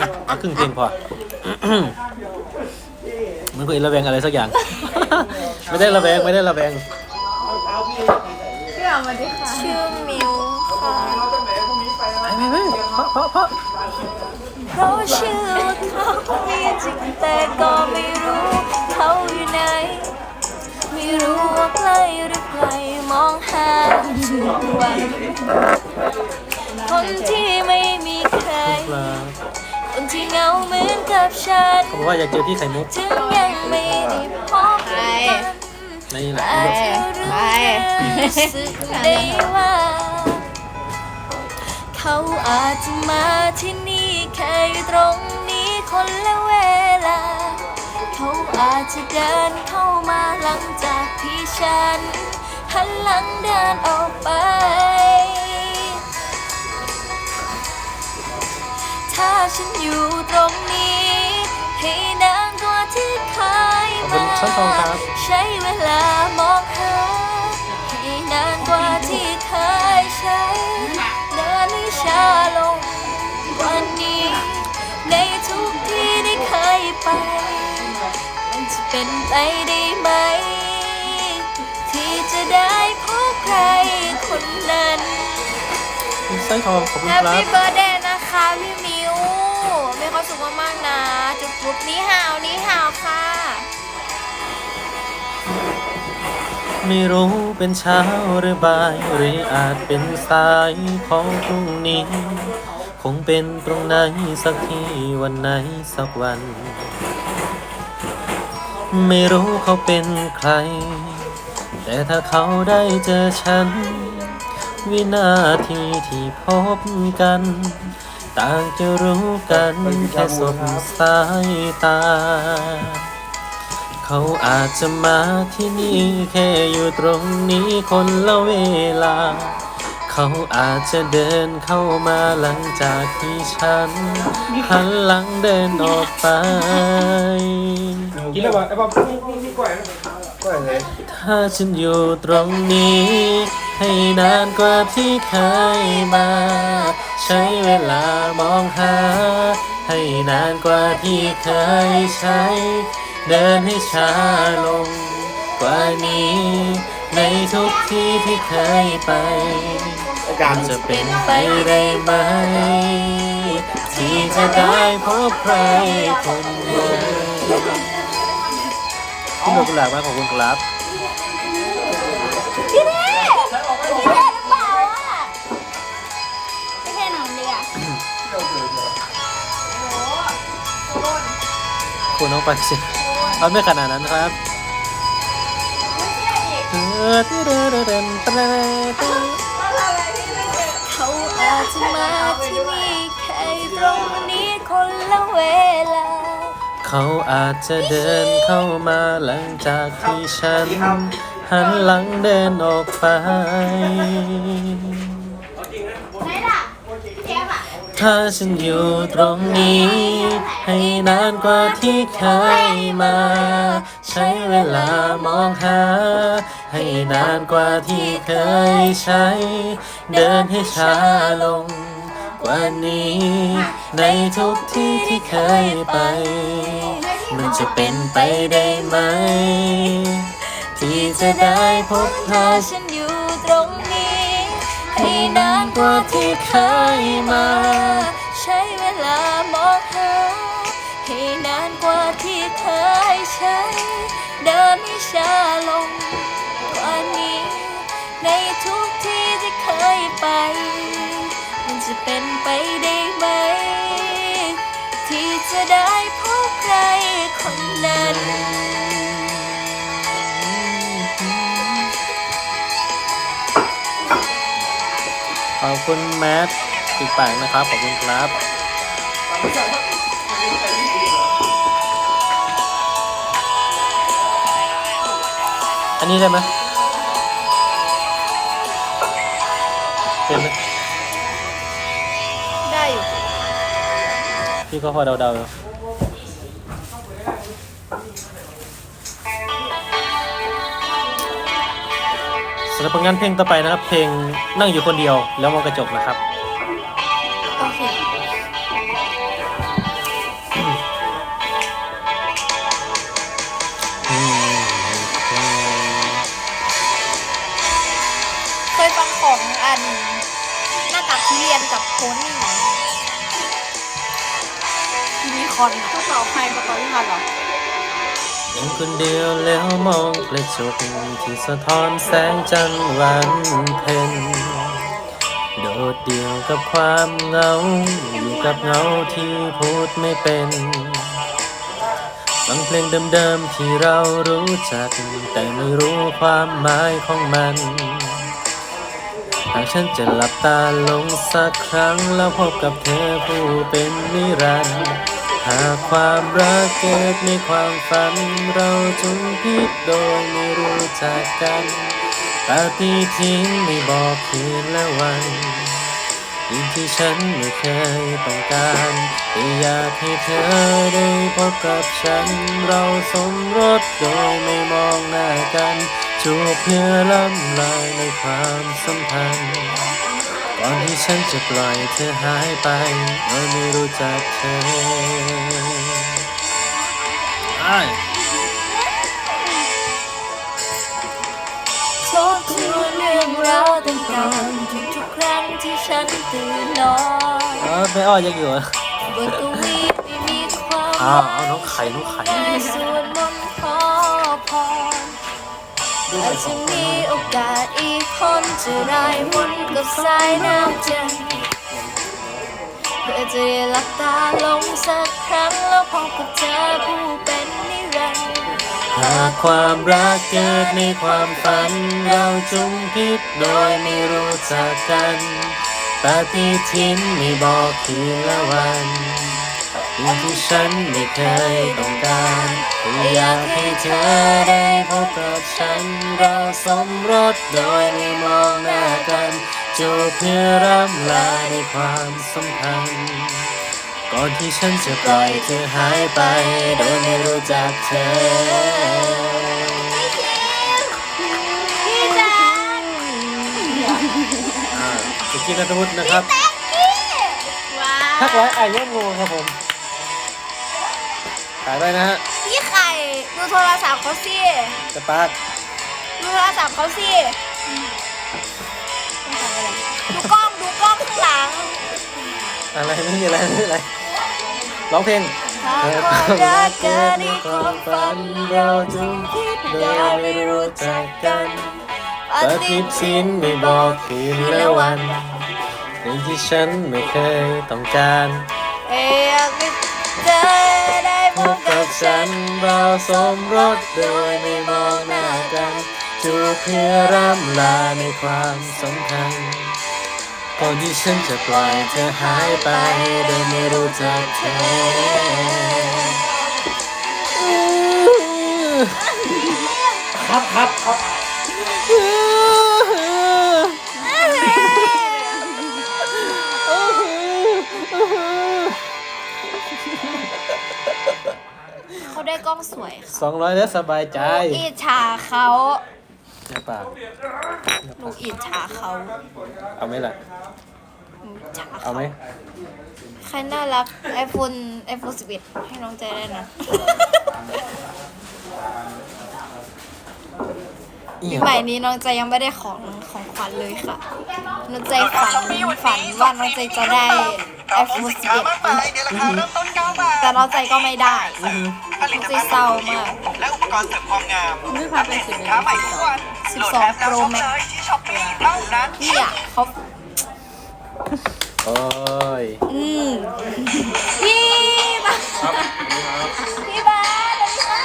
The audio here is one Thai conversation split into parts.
อะเอาครึ่งเพลงพอ มันคุยระแวงอะไรสักอย่าง ไม่ได้ระแวงไม่ได้ระแวงพี่อมาดิค่ะชื่อมิวค่ะไม่ไม่ไม่เพราะเพราะเพราะเพราะชื่อว่าเขามีจริงแต่ก็ไม่รู้เขาอยู่ไหน ไม่รู้ว่าใกล้หรือไกลมองหาทุกวัน ฉันเขาบอกว่าอยากเจอที่ไข่มุกถึงยังไม่ได้พบกันในนี่แหละแต่เธอรู้สึกได้ว่า เขาอาจจะมาที่นี่แค่อยู่ตรงนี้คนละเวลา เขาอาจจะเดินเข้ามาหลังจากที่ฉันหันหลังเดินออกไป ถ้าฉันอยู่ตรงนี้ ให้นานกว่าที่เคยขอบคุณมาช่างทองครับ ใช้เวลามองหาให้นานกว่าที่เคยใช้เดินให้ช้าลงกว่านี้ ในทุกที่ที่เคยไป มันจะเป็นไปได้ไหม ที่จะได้พบใครคนนั้น คุณสร้อยทองขอบคุณแฮปครับปี้เบิร์ดเดย์นะคะพี่มิวมี ความสุขมากๆนะ จุ๊บจุ๊บนี้ห่าวนี้ห่าวค่ะ ไม่รู้เป็นเช้าหรือบ่าย หรืออาจเป็นสายของพรุ่งนี้ คงเป็นตรงไหนสักที่วันไหนสักวัน ไม่รู้เขาเป็นใคร แต่ถ้าเขาได้เจอฉัน วินาทีที่พบกัน ต่างจะรู้กันแค่สบสายตา เขาอาจจะมาที่นี่แค่อยู่ตรงนี้คนละเวลา เขาอาจจะเดินเข้ามาหลังจากที่ฉันหันหลังเดินออกไป กินแล้วป่ะไอ้ป๊อปนี่นี่นี่กล้วยนะกล้วยเลยถ้าฉันอยู่ตรงนี้ ให้นานกว่าที่เคยมา ใช้เวลามองหา ให้นานกว่าที่เคยใช้ เดินให้ช้าลงกว่านี้ ในทุกที่ที่เคยไปอาจารย์จะเป็นไปได้ไหม ที่จะได้พบใครคนนั้นพี่หนุ่มกุหลาบมากขอบคุณครับ คุณน้องไปสิเอาไม่ขนาดนั้นครับเออที่เดินเดินเดินเดินเขาอาจจะมาที่นี่แค่ตรงนี้คนละเวลา เขาอาจจะเดินเข้ามาหลังจากที่ฉัน หันหลังเดินออกไป ถ้าฉันอยู่ตรงนี้ ให้นานกว่าที่เคยมา ใช้เวลามองหา ให้นานกว่าที่เคยใช้ เดินให้ช้าลงกว่านี้ ในทุกที่ที่เคยไป มันจะเป็นไปได้ไหม ที่จะได้พบเธอฉันอยู่ตรงนี้ ให้นานกว่าที่เคยมา ใช้เวลามองหาให้นานกว่าที่เคยใช้ เดินให้ช้าลงกว่านี้ ในทุกที่ที่เคยไป มันจะเป็นไปได้ไหม ที่จะได้พบใครคนนั้น ขอบคุณแมทติดปากนะครับ ขอบคุณครับ อันนี้ได้ไหมเป็นไหมได้อยู่พี่ก็พอเดาๆอยู่ำหรับผลงานเพลงต่อไปนะครับ เพลงนั่งอยู่คนเดียวแล้วมองกระจกนะครับ โอยฟังของอันหน้าตากทุเรียนกับโพนี่ไหมีคอน พวกเราใครกัตอนที่ทันเหรอ ยังคนเดียวแล้วมองกระจกที่สะท้อนแสงจันทร์วันเพ็ญโดดเดี่ยวกับความเหงา อยู่กับเงาที่พูดไม่เป็นฟังเพลงเดิมๆที่เรารู้จัก แต่ไม่รู้ความหมายของมันหากฉันจะหลับตาลงสักครั้งแล้วพบกับเธอผู้เป็นนิรันดร์ หากความรักเกิดในความฝัน เราจงพิดโดยไม่รู้จักกันปาฏิทินไม่บอกคืนและวันสิ่งที่ฉันไม่เคยต้องการแต่อยากให้เธอได้พบกับฉัน เราสมรสโดยไม่มองหน้ากันจูบเพื่อล้ำลายในความสัมพันธ์ ก่อนที่ฉันจะปล่อยเธอหายไปโดยไม่รู้จักเธออ้ายทบทวนเรื่องราวต่างๆทุกๆครั้งที่ฉันตื่นนอนเออไม่อ้อยยังอยู่เหรอบนกวีไม่มีความอ้าวเอาน้องไข่น้องไข่ อาจจะมีโอกาสอีกคนจะได้วนกับสายน้ำใจเพื่อจะได้หลับตาลงสักครั้งแล้วพบกับเธอผู้เป็นนิรันดร์หากความรักเกิดในความฝัน เราจงพิดโดยไม่รู้จักกันปฏิทินไม่บอกคืนละวัน สิ่งที่ฉันไม่เคยต้องการแต่อยากให้เธอได้พบกับฉัน เราสมรสโดยไม่มองหน้ากันจูบเพื่อร่ำลาในความสัมพันธ์ก่อนที่ฉันจะปล่อยเธอหายไป โดยไม่รู้จักเธอพี่แจ๊คอ่าสุกี้นัทวุฒินะครับว้าทักไว้อายุงูครับผม ขายไปนะฮะ พี่ไข่ดูโทรศัพท์เขาสิจะปากดูโทรศัพท์เขาสิดูกล้องดูกล้องข้างหลังอะไรไม่มีอะไรไม่มีอะไร ร้องเพลงหากความรักเกิดในความฝันเราจึงคิดโดยไม่รู้จักกันปฏิทินไม่บอกคืนและวันสิ่งที่ฉันไม่เคยต้องการ เอ้ยอ พบกับฉันเราสมรสโดยไม่มองหน้ากันจูบเพื่อร่ำลาในความสัมพันธ์ก่อนที่ฉันจะปล่อยเธอหายไปโดยไม่รู้จักเธอครับครับครับ เขาได้กล้องสวยค่ะสองร้อยแล้วสบายใจอิจฉาเขาในปากหนูอิจฉาเขาเอาไหมล่ะหนูอิจฉาเอาเขาไหมใครน่ารัก iPhone iPhone 11ให้น้องใจได้นะปีใหม่นี้น้องใจยังไม่ได้ของของขวัญเลยค่ะน้องใจฝันฝันว่าน้องใจจะได้ iPhone 11แต่น้องใจก็ไม่ได้น้องใจเศร้ามากและอุปกรณ์เสริมความงามไม่พาไปสิบสินค้าใหม่ทุกวัน12 Pro Max ที่ช้อปปี้เท่านั้นเนี่ยเขาโอ้ยอืมพี่บ้าพี่บ้าสวัสดีค่ะ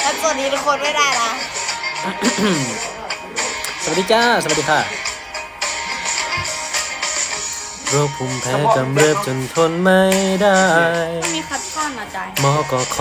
แล้วสวัสดีทุกคนไม่ได้นะ สวัสดีจ้า สวัสดีค่ะ โรคภูมิแพ้กำเริบจนทนไม่ได้มีคัดท่อนมาใจหมอก็ขอ